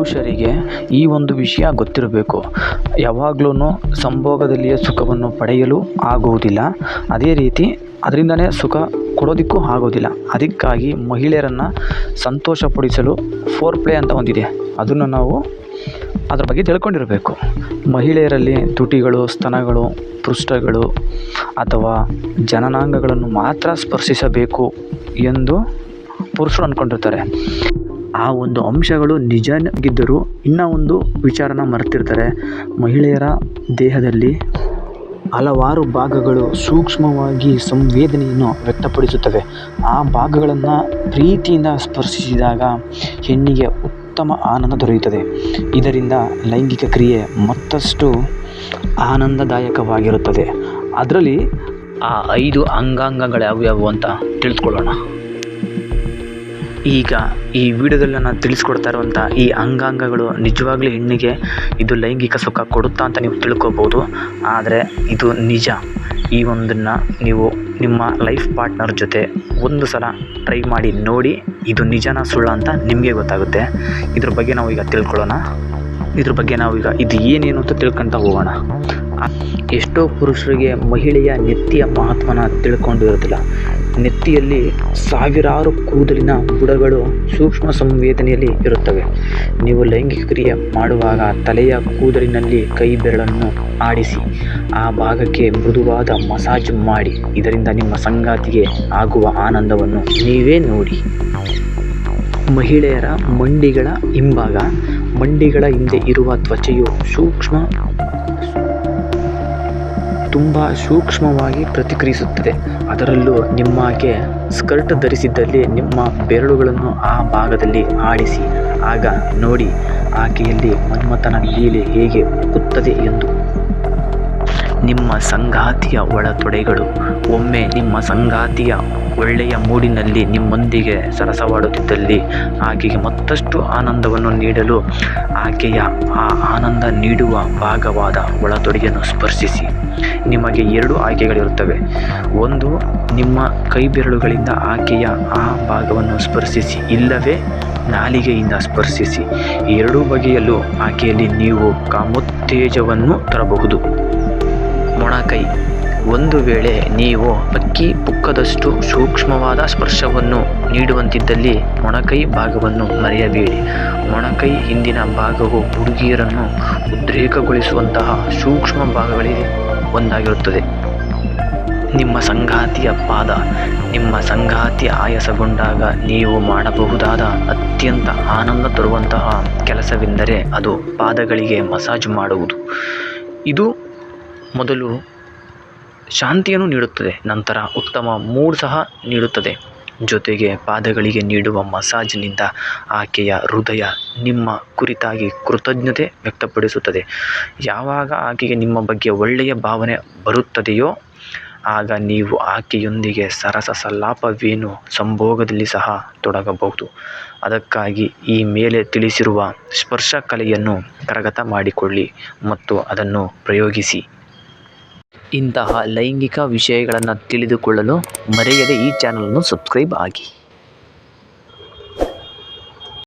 ಪುರುಷರಿಗೆ ಈ ಒಂದು ವಿಷಯ ಗೊತ್ತಿರಬೇಕು. ಯಾವಾಗ್ಲೂ ಸಂಭೋಗದಲ್ಲಿಯೇ ಸುಖವನ್ನು ಪಡೆಯಲು ಆಗುವುದಿಲ್ಲ. ಅದೇ ರೀತಿ ಅದರಿಂದನೇ ಸುಖ ಕೊಡೋದಕ್ಕೂ ಆಗೋದಿಲ್ಲ ಅದಕ್ಕಾಗಿ ಮಹಿಳೆಯರನ್ನು ಸಂತೋಷಪಡಿಸಲು ಫೋರ್ ಪ್ಲೇ ಅಂತ ಒಂದಿದೆ. ಅದನ್ನು ನಾವು ಅದ್ರ ಬಗ್ಗೆ ತಿಳ್ಕೊಂಡಿರಬೇಕು. ಮಹಿಳೆಯರಲ್ಲಿ ತುಟಿಗಳು, ಸ್ತನಗಳು, ಪೃಷ್ಠಗಳು ಅಥವಾ ಜನನಾಂಗಗಳನ್ನು ಮಾತ್ರ ಸ್ಪರ್ಶಿಸಬೇಕು ಎಂದು ಪುರುಷರು ಅಂದ್ಕೊಂಡಿರ್ತಾರೆ. ಆ ಒಂದು ಅಂಶಗಳು ನಿಜವಾಗಿದ್ದರೂ ಇನ್ನೂ ಒಂದು ವಿಚಾರನ ಮರೆತಿರ್ತಾರೆ. ಮಹಿಳೆಯರ ದೇಹದಲ್ಲಿ ಹಲವಾರು ಭಾಗಗಳು ಸೂಕ್ಷ್ಮವಾಗಿ ಸಂವೇದನೆಯನ್ನು ವ್ಯಕ್ತಪಡಿಸುತ್ತವೆ. ಆ ಭಾಗಗಳನ್ನು ಪ್ರೀತಿಯಿಂದ ಸ್ಪರ್ಶಿಸಿದಾಗ ಹೆಣ್ಣಿಗೆ ಉತ್ತಮ ಆನಂದ ದೊರೆಯುತ್ತದೆ. ಇದರಿಂದ ಲೈಂಗಿಕ ಕ್ರಿಯೆ ಮತ್ತಷ್ಟು ಆನಂದದಾಯಕವಾಗಿರುತ್ತದೆ. ಅದರಲ್ಲಿ ಆ ಐದು ಅಂಗಾಂಗಗಳು ಯಾವ್ಯಾವು ಅಂತ ತಿಳಿದುಕೊಳ್ಳೋಣ. ಈಗ ಈ ವಿಡಿಯೋದಲ್ಲಿ ನಾನು ತಿಳಿಸ್ಕೊಡ್ತಾ ಇರುವಂಥ ಈ ಅಂಗಾಂಗಗಳು ನಿಜವಾಗ್ಲೂ ಹೆಣ್ಣಿಗೆ ಇದು ಲೈಂಗಿಕ ಸುಖ ಕೊಡುತ್ತಾ ಅಂತ ನೀವು ತಿಳ್ಕೊಬೋದು. ಆದರೆ ಇದು ನಿಜ. ಈ ಒಂದನ್ನು ನೀವು ನಿಮ್ಮ ಲೈಫ್ ಪಾರ್ಟ್ನರ್ ಜೊತೆ ಒಂದು ಸಲ ಟ್ರೈ ಮಾಡಿ ನೋಡಿ ಇದು ನಿಜನಾ ಸುಳ್ಳ ಅಂತ ನಿಮಗೆ ಗೊತ್ತಾಗುತ್ತೆ. ಇದ್ರ ಬಗ್ಗೆ ನಾವು ಈಗ ತಿಳ್ಕೊಳ್ಳೋಣ. ಇದ್ರ ಬಗ್ಗೆ ನಾವು ಈಗ ಇದು ಏನೇನು ಅಂತ ತಿಳ್ಕೊತ ಹೋಗೋಣ. ಎಷ್ಟೋ ಪುರುಷರಿಗೆ ಮಹಿಳೆಯ ನಿತ್ಯ ಮಹತ್ವನ ತಿಳ್ಕೊಂಡಿರೋದಿಲ್ಲ. ನೆತ್ತಿಯಲ್ಲಿ ಸಾವಿರಾರು ಕೂದಲಿನ ಬುಡಗಳು ಸೂಕ್ಷ್ಮ ಸಂವೇದನೆಯಲ್ಲಿ ಇರುತ್ತವೆ. ನೀವು ಲೈಂಗಿಕ ಕ್ರಿಯೆ ಮಾಡುವಾಗ ತಲೆಯ ಕೂದಲಿನಲ್ಲಿ ಕೈ ಬೆರಳನ್ನು ಆಡಿಸಿ, ಆ ಭಾಗಕ್ಕೆ ಮೃದುವಾದ ಮಸಾಜ್ ಮಾಡಿ, ಇದರಿಂದ ನಿಮ್ಮ ಸಂಗಾತಿಗೆ ಆಗುವ ಆನಂದವನ್ನು ನೀವೇ ನೋಡಿ. ಮಹಿಳೆಯರ ಮಂಡಿಗಳ ಹಿಂಭಾಗ, ಮಂಡಿಗಳ ಹಿಂದೆ ಇರುವ ತ್ವಚೆಯು ಸೂಕ್ಷ್ಮ ತುಂಬ ಸೂಕ್ಷ್ಮವಾಗಿ ಪ್ರತಿಕ್ರಿಯಿಸುತ್ತದೆ. ಅದರಲ್ಲೂ ನಿಮ್ಮಗೆ ಸ್ಕರ್ಟ್ ಧರಿಸಿದ್ದಲ್ಲಿ ನಿಮ್ಮ ಬೆರಳುಗಳನ್ನು ಆ ಭಾಗದಲ್ಲಿ ಆಡಿಸಿ. ಆಗ ನೋಡಿ, ಆಕೆಯಲ್ಲಿ ಮನ್ಮಥನ ಲೀಲೆ ಹೇಗೆ ಉಕ್ಕುತ್ತದೆ ಎಂದು. ನಿಮ್ಮ ಸಂಗಾತಿಯ ಒಳತೊಡೆಗಳು. ಒಮ್ಮೆ ನಿಮ್ಮ ಸಂಗಾತಿಯ ಒಳ್ಳೆಯ ಮೂಡಿನಲ್ಲಿ ನಿಮ್ಮೊಂದಿಗೆ ಸರಸವಾಡುತ್ತಿದ್ದಲ್ಲಿ ಆಕೆಗೆ ಮತ್ತಷ್ಟು ಆನಂದವನ್ನು ನೀಡಲು ಆಕೆಯ ಆ ಆನಂದ ನೀಡುವ ಭಾಗವಾದ ಒಳತೊಡೆಯನ್ನು ಸ್ಪರ್ಶಿಸಿ. ನಿಮಗೆ ಎರಡು ಆಯ್ಕೆಗಳಿರುತ್ತವೆ. ಒಂದು, ನಿಮ್ಮ ಕೈ ಬೆರಳುಗಳಿಂದ ಆಕೆಯ ಆ ಭಾಗವನ್ನು ಸ್ಪರ್ಶಿಸಿ, ಇಲ್ಲವೇ ನಾಲಿಗೆಯಿಂದ ಸ್ಪರ್ಶಿಸಿ. ಎರಡೂ ಬಗೆಯಲ್ಲೂ ಆಕೆಯಲ್ಲಿ ನೀವು ಕಾಮೋತ್ತೇಜವನ್ನು ತರಬಹುದು. ಮೊಣಕೈ ಒಂದು ವೇಳೆ ನೀವು ಅಕ್ಕಿ ಪುಕ್ಕದಷ್ಟು ಸೂಕ್ಷ್ಮವಾದ ಸ್ಪರ್ಶವನ್ನು ನೀಡುವಂತಿದ್ದಲ್ಲಿ ಮೊಣಕೈ ಭಾಗವನ್ನು ಮರೆಯಬೇಡಿ. ಮೊಣಕೈ ಹಿಂದಿನ ಭಾಗವು ಹುಡುಗಿಯರನ್ನು ಉದ್ರೇಕಗೊಳಿಸುವಂತಹ ಸೂಕ್ಷ್ಮ ಭಾಗಗಳಿಗೆ ಒಂದಾಗಿರುತ್ತದೆ. ನಿಮ್ಮ ಸಂಗಾತಿಯ ಪಾದ, ನಿಮ್ಮ ಸಂಗಾತಿ ಆಯಾಸಗೊಂಡಾಗ ನೀವು ಮಾಡಬಹುದಾದ ಅತ್ಯಂತ ಆನಂದ ತರುವಂತಹ ಕೆಲಸವೆಂದರೆ ಅದು ಪಾದಗಳಿಗೆ ಮಸಾಜ್ ಮಾಡುವುದು. ಇದು ಮೊದಲು ಶಾಂತಿಯನ್ನು ನೀಡುತ್ತದೆ, ನಂತರ ಉತ್ತಮ ಮೂಡ್ ಸಹ ನೀಡುತ್ತದೆ. ಜೊತೆಗೆ ಪಾದಗಳಿಗೆ ನೀಡುವ ಮಸಾಜ್ನಿಂದ ಆಕೆಯ ಹೃದಯ ನಿಮ್ಮ ಕುರಿತಾಗಿ ಕೃತಜ್ಞತೆ ವ್ಯಕ್ತಪಡಿಸುತ್ತದೆ. ಯಾವಾಗ ಆಕೆಗೆ ನಿಮ್ಮ ಬಗ್ಗೆ ಒಳ್ಳೆಯ ಭಾವನೆ ಬರುತ್ತದೆಯೋ, ಆಗ ನೀವು ಆಕೆಯೊಂದಿಗೆ ಸರಸ ಸಲ್ಲಾಪವೇನು ಸಂಭೋಗದಲ್ಲಿ ಸಹ ತೊಡಗಬಹುದು. ಅದಕ್ಕಾಗಿ ಈ ಮೇಲೆ ತಿಳಿಸಿರುವ ಸ್ಪರ್ಶ ಕಲೆಯನ್ನು ಕರಗತ ಮಾಡಿಕೊಳ್ಳಿ ಮತ್ತು ಅದನ್ನು ಪ್ರಯೋಗಿಸಿ. ಇಂತಹ ಲೈಂಗಿಕ ವಿಷಯಗಳನ್ನು ತಿಳಿದುಕೊಳ್ಳಲು ಮರೆಯದೆ ಈ ಚಾನಲನ್ನು ಸಬ್ಸ್ಕ್ರೈಬ್ ಆಗಿ.